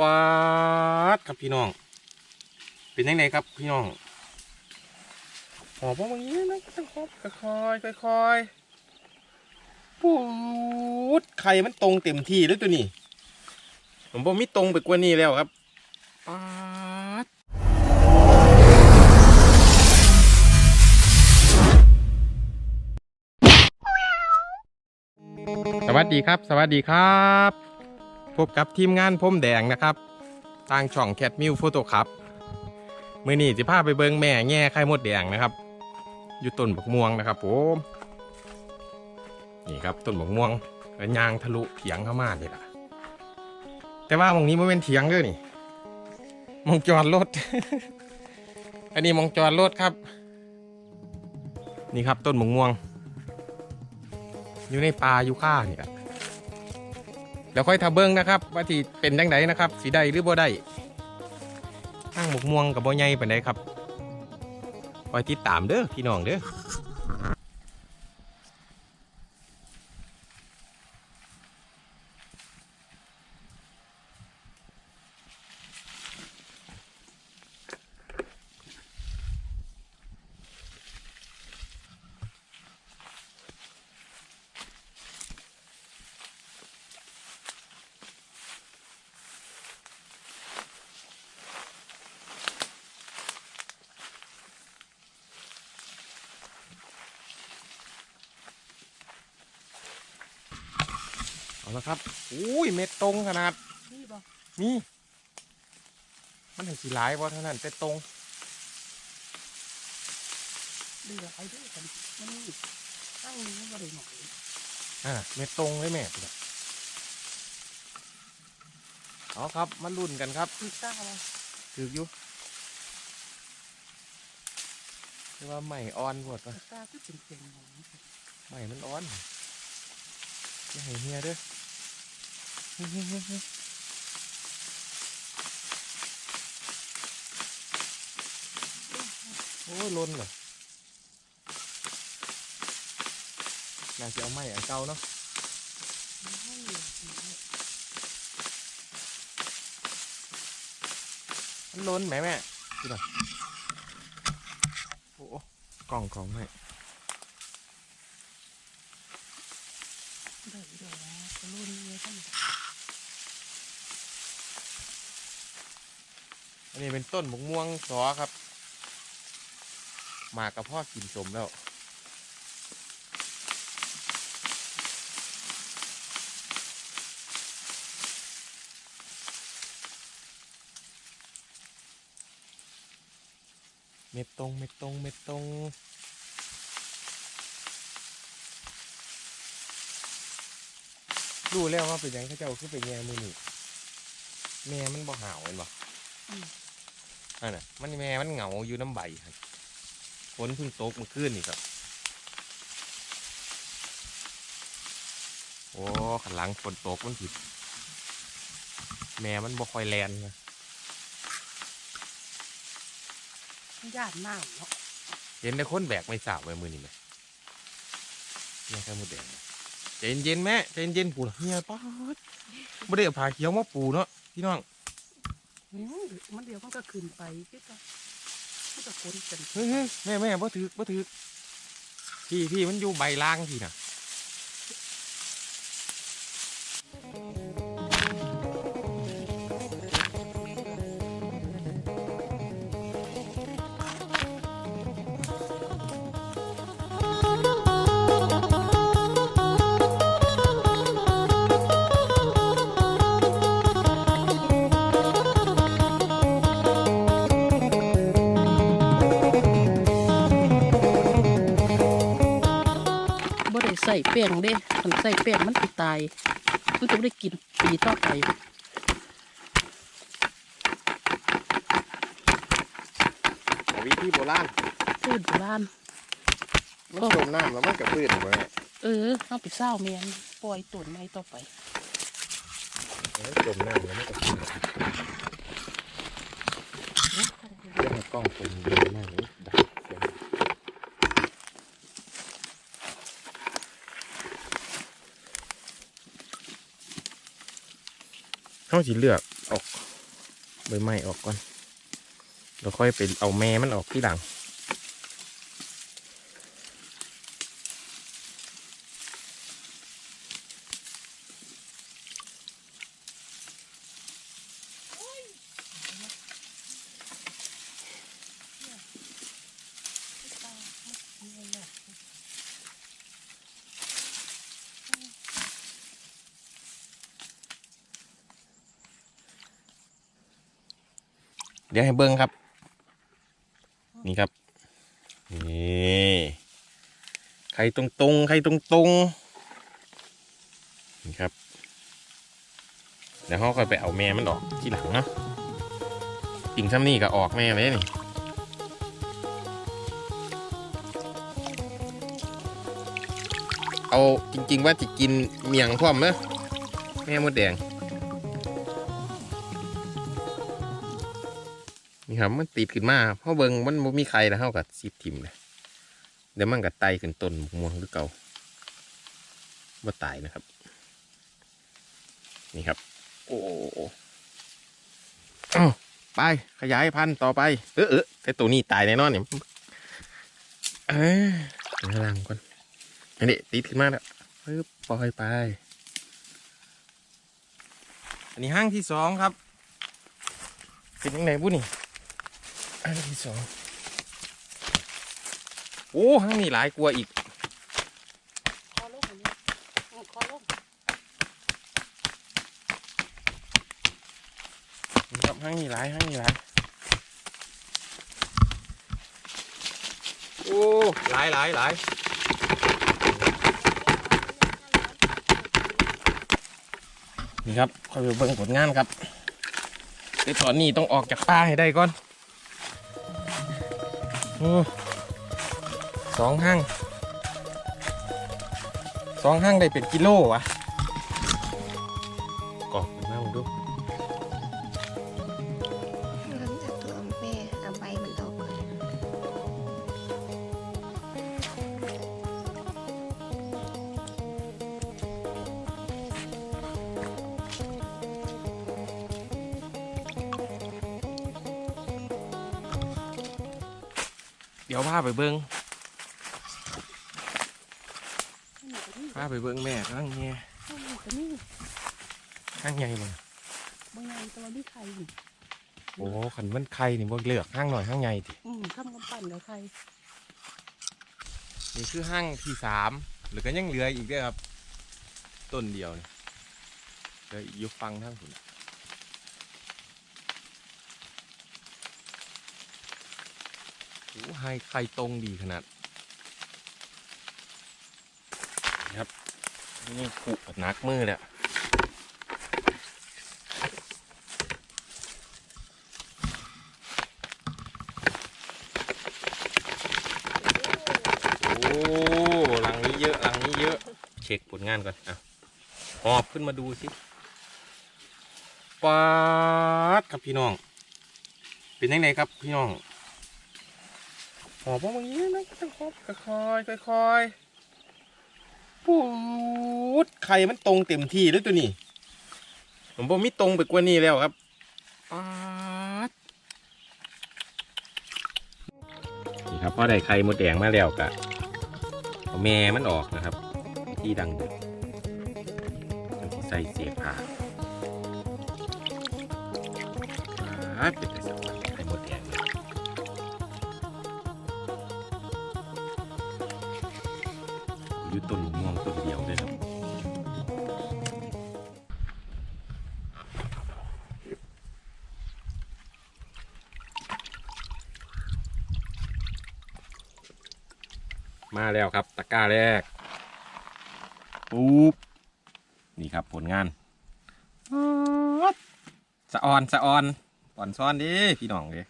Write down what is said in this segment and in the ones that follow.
ปาดครับพี่น้อง เป็นยังไงครับพี่น้องหอบพวกมึงนี้นะค่อยๆค่อยค่อยปูดไข่มันตรงเต็มที่แล้วตัวนี้ ผมบอกมีตรงไปกว่านี้แล้วครับปาดสวัสดีครับ สวัสดีครับ พบกับทีมงานพมแดงนะครับทางช่องแคทมิวโฟโต้ครับมือนี้จะพาไปเบิงแม่แง่ไข่มดแดงนะครับ อยู่ต้นบักม่วงนะครับผมนี่ครับต้นบักม่วงแล้วยางทะลุเถียงเข้ามาเลยล่ะ แต่ว่ามองนี้มันเป็นเถียงเด้วยนี่มองจอดรถ อันนี้มองจอดรถครับ นี่ครับต้นบักม่วง อยู่ในป่าอยู่ข้านี่แหละ เดี๋ยวค่อยทาเบิ้งนะครับว่าที่เป็นจังไดนะครับสีได้หรือบ่ได้ข้างหมกม่วงกับบ่ใหญ่ปานใดครับคอยติดตามเด้อพี่น้องเด้อ เอาละครับอุ้ยเม็ดตรงขนาดนี่บ่นี่มันถึงสีหลายเพราะเท่านั้นแต่ตรงเดือไอ้เด้อกันมันนี่ตั้งนี้บ่ได้หน่อยอ่าเม็ดตรงเลยแม่เนี่ยเอาครับมาลุ้นกันครับคือตั้งอะไรถืออยู่คือว่าใหม่อ่อนหมดวะตาคือเป็นเก่งของมันใหม่มันอ่อนอย่าให้เฮียเด้อ โอ้ยล้นเหรอน่าจะเอาไม้อันเก่าเนาะให้มันล้นไหมแม่ดูหน่อยโอ้โหกล่องของให้ ได้เด้อก็รุ่นเลยท่าน อั นนี้เป็นต้นมะม่วงซอครับ มากับพ่อกินสมแล้วเม็ดตรงเม็ดตรงเม็ดตรงรู้แล้วว่าเป็นยังเขาเจ้าคือเป็นแง่มือนี่แม่มันบ่หาวเห็นบ่ นั่นน่ะมันแม่มันเหงาอยู่น้ำใบหั่นฝนเพิ่งตกเมื่อคืนนี่ครับ โอ้ขันหลังฝนตกมันผิด แม่มันบ่ค่อยแลนนะญาติน้ำเนาะเห็นแต่คนแบกไม่สาบไว้มือนี่ไหมแม่แค่มดแดงนะใจเย็นๆแม่ใจเย็นๆปูเฮียป๊าดไม่ได้เอาผ้าเขียวมาปูเนาะพี่น้อง มมันเดียวมันก็ขึ้นไปคือก็มันก็คนกันเฮ้ยเฮ้ยแม่แม่บ่ถือบ่ถือพี่พี่มันอยู่ใบล่างพี่น่ะ ส่แป้งเด้คันใส่แป้งมันสิตาย มันจะบ่ได้กินปีต่อไปวิธีโบราณพืชโบราณมันจมน้ำแล้วมันกระพื้นไว้เออเอาไปเศร้าแมนปล่อยต้นไม้ต่อไปมันจมน้ำแล้วมันกระพื้นเดี๋ยวให้กล้องเป็นดีมากเลยดักเสีย เขาสิเลือกออกใบไม้ออกก่อน เราค่อยไปเอาแม่มันออกที่หลัง เดี๋ยวให้เบิ้งครับ นี่ครับนี่ไข่ตรงตรงๆไข่ตรงตรงๆนี่ครับเดี๋ยวเขาค่อยไปเอาแม่มันออกที่หลังเนาะกิ่งซ้ำนี่ก็ออกแม่เลยนี่เอาจริง ๆ ว่าจะกินเมียงพร้อมเนอะแม่มดแดง นี่ครับมันติดขึ้นมาเพราะเบิงมันมีใครแล้วเท่ากับซีบทิมเลยเดี๋ยวมันก็ไตขึ้นต้นม่วงหรือเก่าว่าตายนะครับ นี่ครับ โอ้ไปขยายพันธุ์ต่อไป เออเออแต่ตัวนี้ตายแน่นอนเนี่ยเออข้างล่างก่อนอันนี้ติดขึ้นมาแล้วปึ๊บปล่อยไป อันนี้ห้างที่สองครับ เป็นยังไงบุนี่ อันที่สองโอ้ห้างนี้หลายกลัวาอีกคอลงอันนี้อืมคอลงครับห้างนี้หลายห้างนี้หลายโอ้หลายหลายหลายนี่ครับคอยไปเบิ่งผลงานครับเดี๋ยวตอนนี้ต้องออกจากป่าให้ได้ก่อนโอ้ สองห้างสองห้างได้เป็นกิโลวะ เดี๋ยวพาไปเบิ้งพาไปเบิ้งแม่ข้างเงี้ยข้างนี้ก็นี่ข้างใหญ่เลยบางอย่างตัวนี้ไข่นี่โอ้ขันมันไข่นี่บ่เลือกห้างหน่อยห้างใหญ่ติอืมข้ามกำปั้นกับไข่นี่คือห้างที่สามหรือก็ยังเหลืออีกเด้วยครับ ต้นเดียวนี่เหลืออีกอยุฟังทั้งคุณ โอ้ไฮไข่ตรงดีขนาดนะครับนี่ขุบนักมือเลยอะโอ้ลังนี้เยอะลังนี้เยอะ เช็คผลงานก่อนอะหอบขึ้นมาดูสิปาดครับพี่น้อง เป็นยังไงครับพี่น้อง หอบว่ามันเยอะนะต้องหอบค่อยๆค่อยๆปูดไข่มันตรงเต็มที่แล้วตัวนี้ ผมบอกไม่ตรงไปกว่านี้แล้วครับป๊าดนี่ครับพอได้ไข่มดแดงมาแล้วกะเอาแม่มันออกนะครับ ที่ดังเดือดมันสิใส่เสียผ้าป๊าดเป็นไงสัก ต้นม่วงต้นเดียวเลยครับมาแล้วครับ ตะกร้าแรกปุ๊บนี่ครับผลงานป๊าดสะออนสะออนป่อนซ้อนดิพี่น้องเลย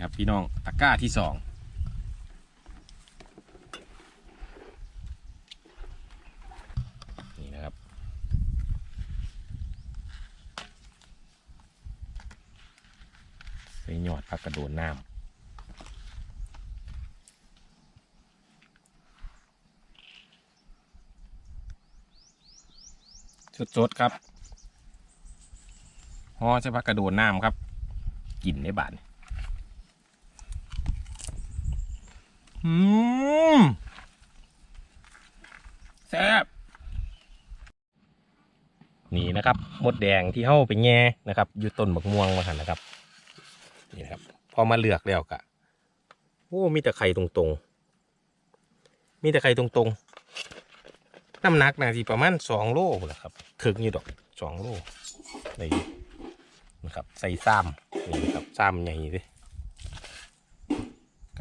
ครับพี่น้องตะก้าที่สองนี่นะครับ ใส่หยอดพักกระโดนน้ำสดๆครับห่อใช้พักกระโดนน้ำครับกลิ่นได้บาน อืมแซ่บนี่นะครับ มดแดงที่เข้าไปแง่นะครับอยู่ต้นบักม่วงมาหันนะครับ นี่นะครับ พอมาเลือกแล้วกะโอ้มีแต่ไข่ตรงๆ มีแต่ไข่ตรงๆ น้ำหนักนะที่ประมาณสองโลนะครับถึงอยู่ดอกสองโลได้อยู่นะครับ ใส่ซ้ำนี่นะครับซ้ำใหญ่เลย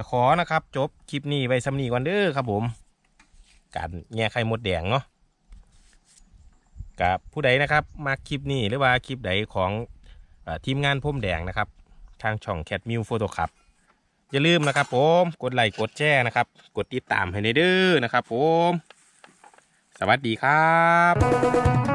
ก็ขอนะครับ จบคลิปนี้ไว้ซ้ำนี้ก่อนเด้อครับผม การแง่ไข่มดแดงเนาะกับผู้ใดนะครับมาคลิปนี้หรือว่าคลิปใดของออทีมงานพ่มแดงนะครับ ทางช่องแคทมิวโฟโต้คับอย่าลืมนะครับผมกดไลค์กดแชร์นะครับ กดติดตามให้ในเด้อนะครับผม สวัสดีครับ